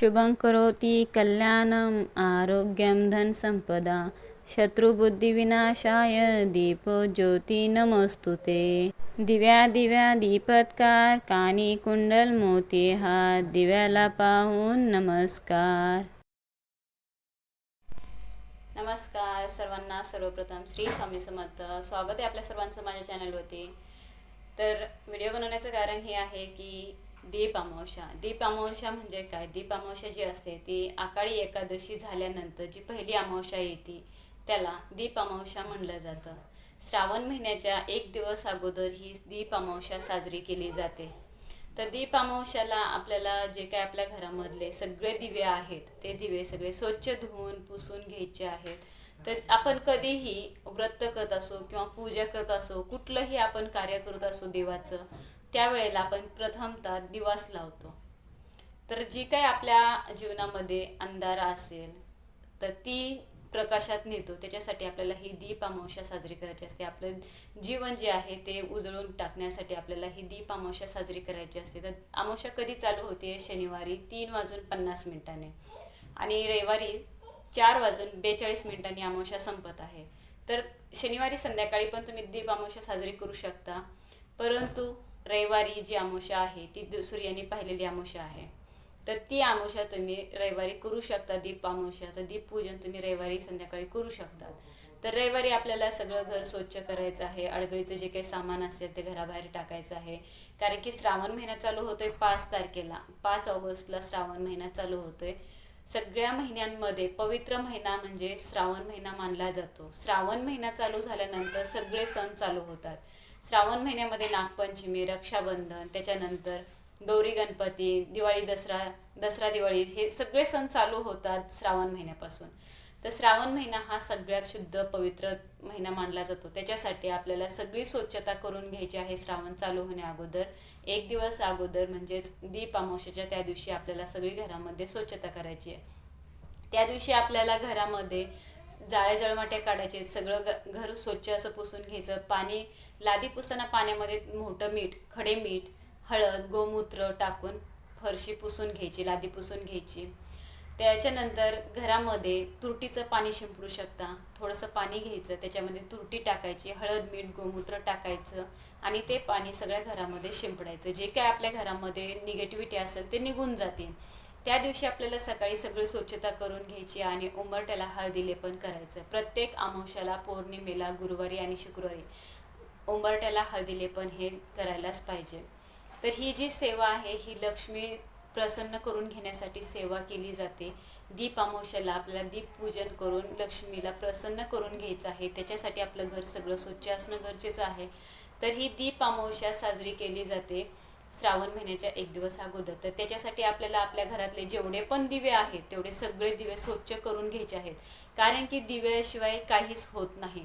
शुभं करोति कल्याणम् आरोग्यं धनसम्पदा शत्रुबुद्धिविनाशाय दीपो ज्योती नमोस्तु ते। दिव्या दिव्या दीपत्कार कानी कुंडल मोती हात दिव्याला पाहून नमस्कार। नमस्कार सर्वांना सर्वप्रथम श्री स्वामी समर्थ. स्वागत आहे आपल्या सर्वांचं माझ्या चॅनलवरती तर व्हिडिओ बनवण्याचं कारण हे आहे की दीप अमावस्या दीप अमावस्या म्हणजे काय? दीप अमावस्या जी असते ती आकाळी एकादशी झाल्यानंतर जी पहिली अमावस्या येते त्याला दीप अमावस्या म्हणलं जातं. श्रावण महिन्याच्या एक दिवस अगोदर ही दीप अमावस्या साजरी केली जाते. तर दीप अमावस्याला आपल्याला जे काय आपल्या घरामधले सगळे दिवे आहेत ते दिवे सगळे स्वच्छ धुवून पुसून घ्यायचे आहेत. तर आपण कधीही व्रत करत असो किंवा पूजा करत असो कुठलंही आपण कार्य करत असो देवाचं त्यावेळेला आपण प्रथमतः दिवास लावतो. तर जी काही आपल्या जीवनामध्ये अंधार असेल तर ती प्रकाशात नेतो. त्याच्यासाठी आपल्याला ही दीप अमावस्या साजरी करायची असते. आपलं जीवन जे आहे ते उजळून टाकण्यासाठी आपल्याला ही दीप अमावस्या साजरी करायची असते. तर अमावस्या कधी चालू होते? शनिवारी तीन वाजून पन्नास मिनिटाने. आणि रविवारी चार वाजून बेचाळीस मिनिटांनी अमावस्या संपत आहे. तर शनिवारी संध्याकाळी पण तुम्ही दीप अमावस्या साजरी करू शकता. परंतु रविवारी जी अमावस्या आहे ती सूर्याने पाहिलेली अमावस्या आहे. तर ती अमावस्या तुम्ही रविवारी करू शकता दीप अमावस्या तर दीप पूजन तुम्ही रविवारी संध्याकाळी करू शकता तर रविवारी आपल्याला सगळं घर स्वच्छ करायचं आहे. अडगळीचं जे काही सामान असेल ते घराबाहेर टाकायचं आहे. कारण की श्रावण महिना चालू होतोय पाच तारखेला. पाच ऑगस्टला श्रावण महिना चालू होतोय. सगळ्या महिन्यांमध्ये पवित्र महिना म्हणजे श्रावण महिना मानला जातो. श्रावण महिना चालू झाल्यानंतर सगळे सण चालू होतात. श्रावण महिन्यामध्ये नागपंचमी रक्षाबंधन त्याच्यानंतर गौरी गणपती दिवाळी दसरा दसरा दिवाळी हे सगळे सण चालू होतात श्रावण महिन्यापासून. तर श्रावण महिना हा सगळ्यात शुद्ध पवित्र महिना मानला जातो. त्याच्यासाठी आपल्याला सगळी स्वच्छता करून घ्यायची आहे श्रावण चालू होण्या अगोदर. एक दिवस अगोदर म्हणजेच दीप अमावश्याच्या त्या दिवशी आपल्याला सगळी घरामध्ये स्वच्छता करायची आहे. त्या दिवशी आपल्याला घरामध्ये जाळे जळमाटे काढायचे सगळं घर स्वच्छ असं पुसून घ्यायचं पाणी लादी पुसताना पाण्यामध्ये मोठं मीठ खडे मीठ हळद गोमूत्र टाकून फरशी पुसून घ्यायची लादी पुसून घ्यायची. त्याच्यानंतर घरामध्ये तुरटीचं पाणी शिंपडू शकता. थोडंसं पाणी घ्यायचं त्याच्यामध्ये तुरटी टाकायची हळद मीठ गोमूत्र टाकायचं आणि ते पाणी सगळ्या घरामध्ये शिंपडायचं. जे काय आपल्या घरामध्ये निगेटिव्हिटी असेल ते निघून जाते. त्या दिवशी आपल्याला सकाळी सगळी स्वच्छता करून घ्यायची आणि उंबरट्याला हळदी लेपन करायचं. प्रत्येक अमावश्याला पौर्णिमेला गुरुवारी आणि शुक्रवारी उंबरट्याला हळदीले पण हे करायलाच पाहिजे. तर ही जी सेवा आहे ही लक्ष्मी प्रसन्न करून घेण्यासाठी सेवा केली जाते. दीप अमावश्याला आपल्याला दीप पूजन करून लक्ष्मीला प्रसन्न करून घ्यायचं आहे. त्याच्यासाठी आपलं घर सगळं स्वच्छ असणं गरजेचं आहे. तर ही दीप अमावस्या साजरी केली जाते श्रावण महिन्याच्या एक दिवस अगोदर. तर त्याच्यासाठी आपल्याला आपल्या घरातले जेवढे पण दिवे आहेत तेवढे सगळे दिवे स्वच्छ करून घ्यायचे आहेत. कारण की दिव्याशिवाय काहीच होत नाही.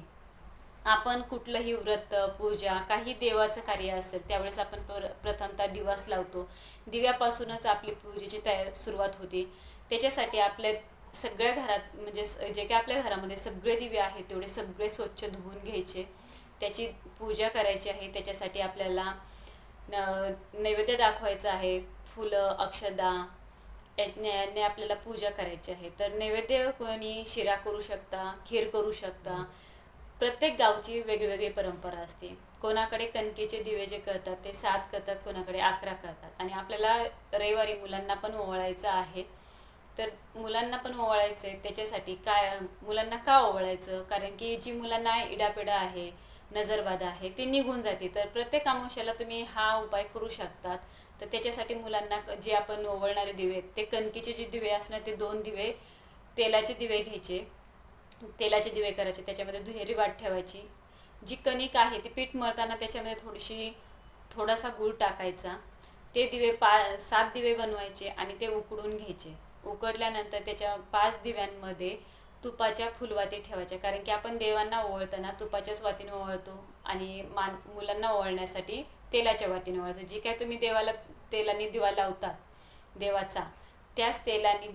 आपण कुठलंही व्रत पूजा काही देवाचं कार्य असेल त्यावेळेस आपण प्र प्रथमतः दिवास लावतो. दिव्यापासूनच आपली पूजेची तयार सुरुवात होते. त्याच्यासाठी आपल्या सगळ्या घरात म्हणजे स- जे काही आपल्या घरामध्ये सगळे दिवे आहेत तेवढे सगळे स्वच्छ धुवून घ्यायचे. त्याची पूजा करायची आहे. त्याच्यासाठी आपल्याला नैवेद्य दाखवायचं आहे. फुलं अक्षदा याने याने आपल्याला पूजा करायची आहे. तर नैवेद्य कोणी शिरा करू शकता खीर करू शकता प्रत्येक गावची वेगवेगळी परंपरा असते. कोणाकडे कणकेचे दिवे जे करतात ते सात करतात कोणाकडे अकरा करतात. आणि आपल्याला रविवारी मुलांना पण ओवाळायचं आहे. तर मुलांना पण ओवाळायचं आहे त्याच्यासाठी काय मुलांना का ओवाळायचं? कारण की जी मुलांना इडापिडा आहे नजरबाधा आहे ती निघून जाते. तर प्रत्येक अमावस्याला तुम्ही हा उपाय करू शकतात. तर त्याच्यासाठी मुलांना जे आपण ओवळणारे दिवे ते कणकीचे जे दिवे असणार ते दोन दिवे तेलाचे दिवे घ्यायचे. तेलाचे दिवे करायचे त्याच्यामध्ये दुहेरी वाट ठेवायची. जी कणिक आहे ती पीठ मळताना त्याच्यामध्ये थोडीशी थोडासा गूळ टाकायचा. ते दिवे पा सात दिवे बनवायचे आणि ते उकडून घ्यायचे. उकडल्यानंतर त्याच्या पाच दिव्यांमध्ये तुपाच्या फुलवाती ठेवायच्या. कारण की आपण देवांना ओवळताना तुपाच्याच वातीने ओवळतो आणि मान मुलांना ओवळण्यासाठी तेलाच्या वातीने ओवाळायचं. जी काय तुम्ही देवाला तेलाने दिवा लावतात देवाचा त्याच तेलाने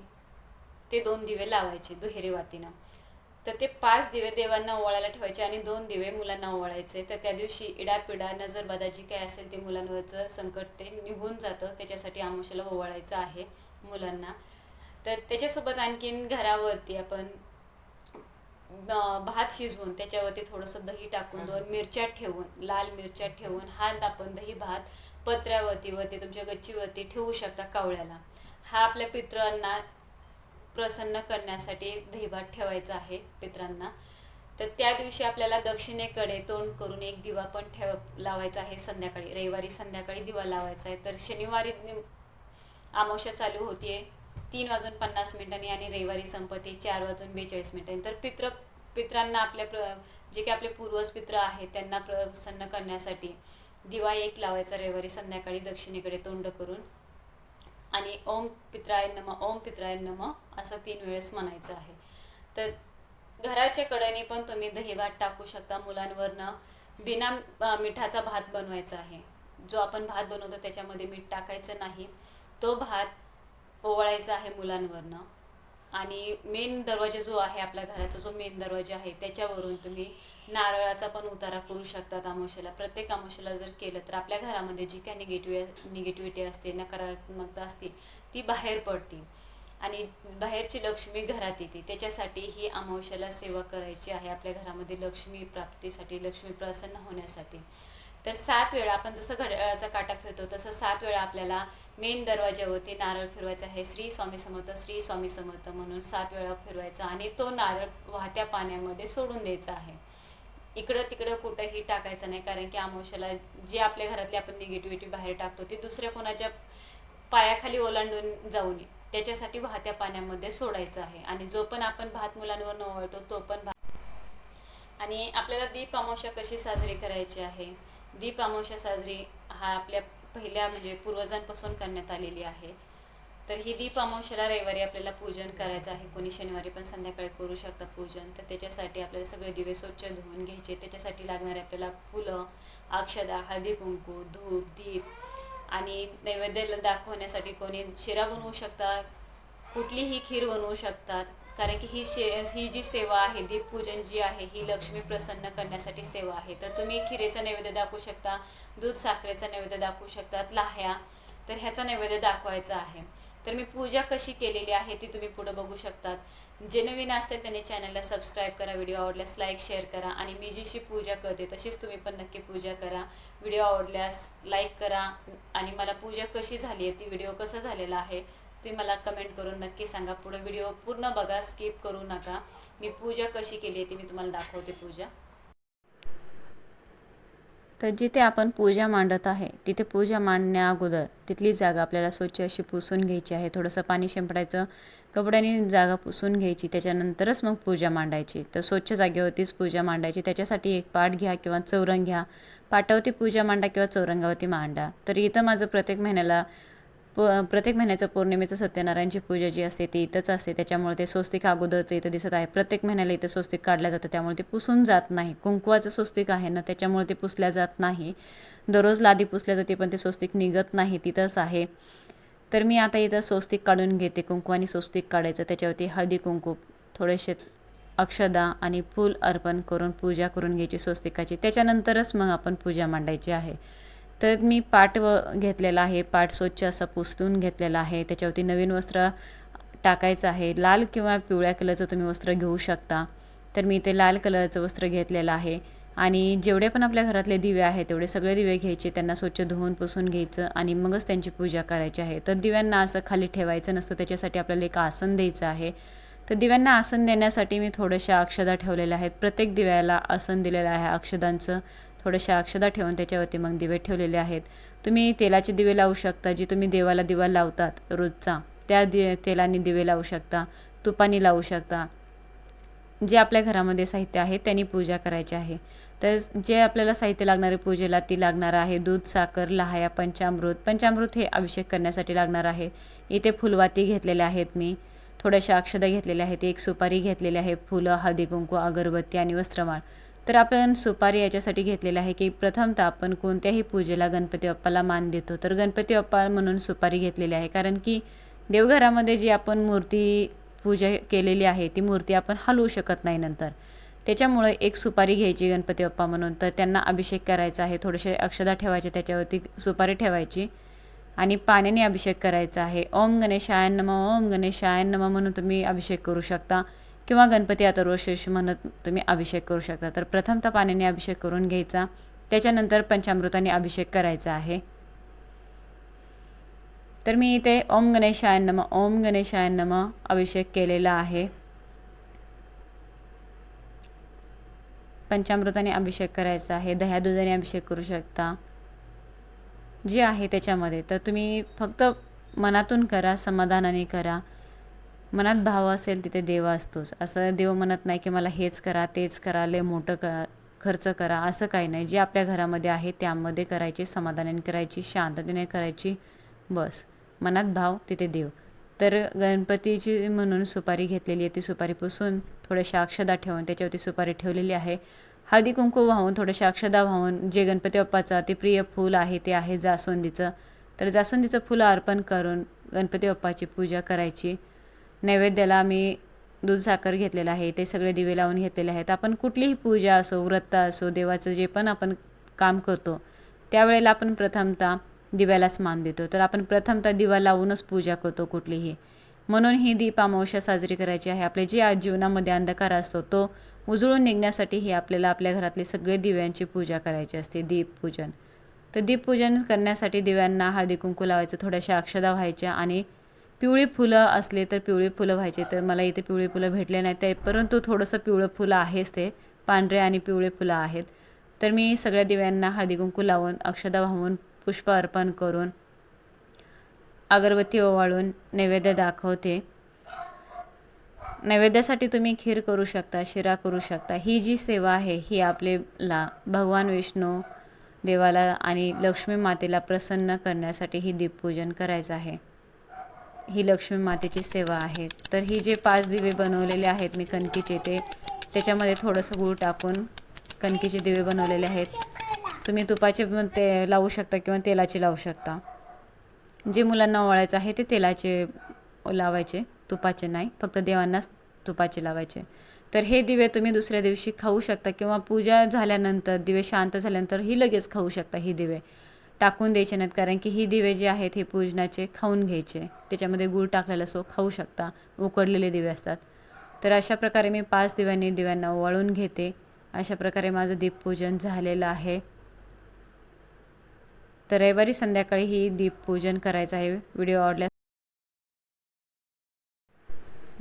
ते दोन दिवे लावायचे दुहेरी वातीनं. तर ते पाच दिवे देवांना ओवाळायला ठेवायचे आणि दोन दिवे मुलांना ओवाळायचे. तर त्या दिवशी इडापिडा नजरबादा जी काय असेल ते मुलांवरचं संकट ते निघून जातं. त्याच्यासाठी आमुष्याला ओवाळायचं आहे मुलांना. तर त्याच्यासोबत आणखीन घरावरती आपण भात शिजवून त्याच्यावरती थोडंसं दही टाकून दोन मिरच्या ठेवून लाल मिरच्या ठेवून हात आपण दही भात पत्र्यावरती वरती तुमच्या गच्चीवरती ठेवू शकता कावळ्याला. हा आपल्या पितरांना प्रसन्न करण्यासाठी दहीभात ठेवायचा आहे पित्रांना. तर त्या दिवशी आपल्याला दक्षिणेकडे तोंड करून एक दिवा पण ठेव लावायचा आहे संध्याकाळी. रविवारी संध्याकाळी दिवा लावायचा आहे. तर शनिवारी आमावश्या चालू होतीये तीन वाजून पन्नास मिनिटांनी आणि रविवारी संपत्ती चार वाजून बेचाळीस मिनिटांनी. तर पित्र पित्रांना आपल्या प्र जे काही आपले पूर्वज पित्र आहेत त्यांना प्रसन्न करण्यासाठी दिवा एक लावायचा रविवारी संध्याकाळी दक्षिणेकडे तोंड करून. आणि ओम पित्राय नम ओम पित्राय नम असं तीन वेळेस म्हणायचं आहे. तर घराच्या कडेने पण तुम्ही दही भात टाकू शकता. मुलांवरनं बिना मिठाचा भात बनवायचा आहे. जो आपण भात बनवतो त्याच्यामध्ये मीठ टाकायचं नाही. तो भात ओवाळायचा आहे मुलांवरनं. आणि मेन दरवाजा जो आहे आपल्या घराचा जो मेन दरवाजा आहे त्याच्यावरून तुम्ही नारळाचा पण उतारा करू शकतात अमावश्याला प्रत्येक अमावश्याला जर केलं तर आपल्या घरामध्ये जी काही निगेटिव्ह निगेटिव्हिटी असते नकारात्मकता असते ती बाहेर पडते आणि बाहेरची लक्ष्मी घरात येते. त्याच्यासाठी ही अमावश्याला सेवा करायची आहे आपल्या घरामध्ये लक्ष्मी प्राप्तीसाठी लक्ष्मी प्रसन्न होण्यासाठी. तर सात वेळा आपण जसं घड्याळाचा काटा फिरतो तसं सात वेळा आपल्याला मेन दरवाज्यावरती नारळ फिरवायचा आहे. श्री स्वामी समर्थ श्री स्वामी समर्थ म्हणून सात वेळा फिरवायचा आणि तो नारळ वाहत्या पाण्यामध्ये सोडून द्यायचा आहे. इकडं तिकडं कुठंही टाकायचं नाही कारण की आमोशाला जे आपल्या घरातली आपण निगेटिव्हिटी बाहेर टाकतो ती दुसऱ्या कोणाच्या पायाखाली ओलांडून जाऊ नये त्याच्यासाठी वाहत्या पाण्यामध्ये सोडायचं आहे. आणि जो पण आपण भात मुलांवर नवळतो तो पण भात आणि आपल्याला दीप अमावस्या कशी साजरी करायची आहे? दीप अमावस्या साजरी हा आपल्या पहिल्या म्हणजे पूर्वजांपासून करण्यात आलेली आहे. तर ही दीप अमावस्याला रविवारी आपल्याला पूजन करायचं आहे. कोणी शनिवारी पण संध्याकाळी करू शकतात पूजन. तर त्याच्यासाठी आपल्याला सगळे दिवे स्वच्छ धुवून घ्यायचे. त्याच्यासाठी लागणारे आपल्याला फुलं अक्षदा हळदी कुंकू धूप दीप आणि नैवेद्याला दाखवण्यासाठी कोणी शिरा बनवू शकतात कुठलीही खीर बनवू शकतात. कारण की ही शे ही जी सेवा आहे दीपपूजन जी आहे ही लक्ष्मी प्रसन्न करण्यासाठी सेवा आहे. तर तुम्ही खिरेचा नैवेद्य दाखवू शकता दूध साखरेचा नैवेद्य दाखवू शकतात लाह्या. तर ह्याचा नैवेद्य दाखवायचा आहे. तर मी पूजा कशी केलेली आहे ती तुम्ही पुढं बघू शकतात. जे नवीन असतात त्यांनी चॅनलला सबस्क्राईब करा व्हिडिओ आवडल्यास लाईक शेअर करा आणि मी जशी पूजा करते तशीच तुम्ही पण नक्की पूजा करा. व्हिडिओ आवडल्यास लाईक करा आणि मला पूजा कशी झाली आहे ती व्हिडिओ कसा झालेला आहे तुम्ही मला कमेंट करून नक्की सांगा. पुढे व्हिडिओ पूर्ण बघा स्किप करू नका. मी पूजा कशी केली आहे ती मी तुम्हाला दाखवते पूजा. तर जिथे आपण पूजा मांडत आहे तिथे पूजा मांडण्या अगोदर तिथली जागा आपल्याला स्वच्छ अशी पुसून घ्यायची आहे. थोडंसं पाणी शिंपडायचं कपड्याने जागा पुसून घ्यायची त्याच्यानंतरच मग पूजा मांडायची. तर स्वच्छ जागेवरतीच पूजा मांडायची. त्याच्यासाठी एक पाट घ्या किंवा चौरंग घ्या. पाटावरती पूजा मांडा किंवा चौरंगावरती मांडा. तर इथं माझं प्रत्येक महिन्याला प प्रत्येक महिन्याचं पौर्णिमेचं सत्यनारायणची पूजा जी असते ती इथंच असते. त्याच्यामुळे ते स्वस्तिक अगोदरचं इथं दिसत आहे. प्रत्येक महिन्याला इथं स्वस्तिक काढलं जातं. त्यामुळे ते पुसून जात नाही. कुंकवाचं स्वस्तिक आहे ना त्याच्यामुळे ते पुसल्या जात नाही. दररोज लादी पुसल्या जाते पण ते स्वस्तिक निघत नाही. तिथंच आहे. तर मी आता इथं स्वस्तिक काढून घेते. कुंकवाने स्वस्तिक काढायचं. त्याच्यावरती हळदी कुंकू थोडेसे अक्षदा आणि फूल अर्पण करून पूजा करून घ्यायची स्वस्तिकाची. त्याच्यानंतरच मग आपण पूजा मांडायची आहे. तर मी पाट व घेतलेला आहे पाट स्वच्छ असं पुसतून घेतलेला आहे. त्याच्यावरती नवीन वस्त्र टाकायचं आहे. लाल किंवा पिवळ्या कलरचं तुम्ही वस्त्र घेऊ शकता. तर मी ते लाल कलरचं वस्त्र घेतलेलं आहे. आणि जेवढे पण आपल्या घरातले दिवे आहेत तेवढे सगळे दिवे घ्यायचे. त्यांना स्वच्छ धुवून पुसून घ्यायचं आणि मगच त्यांची पूजा करायची आहे. तर दिव्यांना असं खाली ठेवायचं नसतं. त्याच्यासाठी आपल्याला एक आसन द्यायचं आहे. तर दिव्यांना आसन देण्यासाठी मी थोड्याशा अक्षदा ठेवलेल्या आहेत. प्रत्येक दिव्याला आसन दिलेलं आहे अक्षदांचं. थोड्याशा अक्षदा ठेवून त्याच्यावरती मग दिवे ठेवलेले आहेत. तुम्ही तेलाचे दिवे लावू शकता जी तुम्ही देवाला दिवा लावतात रोजचा त्या दि तेलाने दिवे लावू शकता तुपाने लावू शकता. जे आपल्या घरामध्ये साहित्य आहे त्यांनी पूजा करायची आहे. तर जे आपल्याला साहित्य लागणारे पूजेला ती लागणार आहे. दूध साखर लहाया पंचामृत पंचामृत हे अभिषेक करण्यासाठी लागणार आहे. इथे फुलवाती घेतलेल्या आहेत मी. थोड्याशा अक्षदा घेतलेल्या आहेत. एक सुपारी घेतलेली आहे. फुलं हळदी कुंकू अगरबत्ती आणि वस्त्रमाळ. तर आपण सुपारी याच्यासाठी घेतलेलं आहे की प्रथमतः आपण कोणत्याही पूजेला गणपती बाप्पाला मान देतो. तर गणपती बाप्पा म्हणून सुपारी घेतलेली आहे. कारण की देवघरामध्ये जी आपण मूर्ती पूजा केलेली आहे ती मूर्ती आपण हलवू शकत नाही नंतर. त्याच्यामुळे एक सुपारी घ्यायची गणपती बाप्पा म्हणून. तर त्यांना अभिषेक करायचा आहे. थोडेसे अक्षदा ठेवायचे त्याच्यावरती सुपारी ठेवायची. आणि पाण्याने अभिषेक करायचा आहे. ओम गणेशाय नम ओम गणेशाय नम म्हणून तुम्ही अभिषेक करू शकता. किंवा गणपती अथर्वशीर्ष म्हणत तुम्ही अभिषेक करू शकता. तर प्रथमतः पाण्याने अभिषेक करून घ्यायचा. त्याच्यानंतर पंचामृताने अभिषेक करायचा आहे. तर मी इथे ओम गणेशाय नम ओम गणेशाय नम अभिषेक केलेला आहे. पंचामृताने अभिषेक करायचा आहे. दह्या दुधाने अभिषेक करू शकता. जे आहे त्याच्यामध्ये. तर तुम्ही फक्त मनातून करा समाधानाने करा. मनात भाव असेल तिथे देव असतोच. असं देव म्हणत नाही की मला हेच करा तेच करा लय मोठं क खर्च करा. असं काही नाही. जे आपल्या घरामध्ये आहे त्यामध्ये करायची समाधानाने करायची शांततेने करायची बस. मनात भाव तिथे देव. तर गणपतीची म्हणून सुपारी घेतलेली आहे ती सुपारी पुसून थोड्याशा अक्षदा ठेवून त्याच्यावरती सुपारी ठेवलेली आहे. हळदी कुंकू वाहून थोड्याशा अक्षदा वाहून जे गणपती बाप्पाचं अतिप्रिय फूल आहे ते आहे जास्वंदीचं. तर जास्वंदीचं फुलं अर्पण करून गणपती बाप्पाची पूजा करायची. नैवेद्याला आम्ही दूध साखर घेतलेलं आहे ते सगळे दिवे लावून घेतलेले आहेत. आपण कुठलीही पूजा असो व्रत असो देवाचं जे पण आपण काम करतो त्यावेळेला आपण प्रथमतः दिव्यालाच मान देतो. तर आपण प्रथमतः दिवा लावूनच पूजा करतो कुठलीही. म्हणून ही दीप अमावस्या साजरी करायची आहे. आपले जे आज जीवनामध्ये अंधकार असतो तो उजळून निघण्यासाठी ही आपल्याला आपल्या घरातले सगळे दिव्यांची पूजा करायची असते दीपपूजन तर दीपपूजन करण्यासाठी दिव्यांना हळदी कुंकू लावायचं थोड्याशा अक्षदा व्हायच्या आणि पिवळी फुलं असले तर पिवळी फुलं व्हायचे तर मला इथे पिवळी फुलं भेटले नाही ते परंतु थोडंसं पिवळं फुलं आहेच ते. पांढरे आणि पिवळे फुलं आहेत. तर मी सगळ्या दिव्यांना हळदी कुंकू लावून अक्षदा वाहून पुष्प अर्पण करून अगरबत्ती ओवाळून नैवेद्य दाखवते. नैवेद्यासाठी तुम्ही खीर करू शकता शिरा करू शकता. ही जी सेवा आहे ही आपल्याला भगवान विष्णू देवाला आणि लक्ष्मी मातेला प्रसन्न करण्यासाठी ही दीपपूजन करायचं आहे. ही लक्ष्मी मातेची सेवा आहे. तर ही जे पाच दिवे बनवलेले आहेत मी कणकीचे ते त्याच्यामध्ये थोडंसं गूळ टाकून कणकीचे दिवे बनवलेले आहेत. तुम्ही तुपाचे पण ते लावू शकता किंवा तेलाचे लावू शकता. जे मुलांना ओळायचं आहे ते तेलाचे लावायचे तुपाचे नाही फक्त देवांनाच तुपाचे लावायचे. तर हे दिवे तुम्ही दुसऱ्या दिवशी खाऊ शकता किंवा पूजा झाल्यानंतर दिवे शांत झाल्यानंतर ही लगेच खाऊ शकता ही दिवे. टाकून द्यायचे नाहीत कारण की ही दिवे जे आहेत हे पूजनाचे खाऊन घ्यायचे. त्याच्यामध्ये गूळ टाकलेला असो खाऊ शकता. उकडलेले दिवे असतात. तर अशा प्रकारे मी पाच दिव्यांनी दिव्यांना वळून घेते. अशा प्रकारे माझं दीपपूजन झालेलं आहे. तर रविवारी संध्याकाळी ही दीपपूजन करायचं आहे. व्हिडिओ आवडल्यास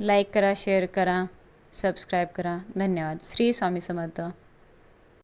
लाईक करा शेअर करा सबस्क्राईब करा. धन्यवाद. श्री स्वामी समर्थ.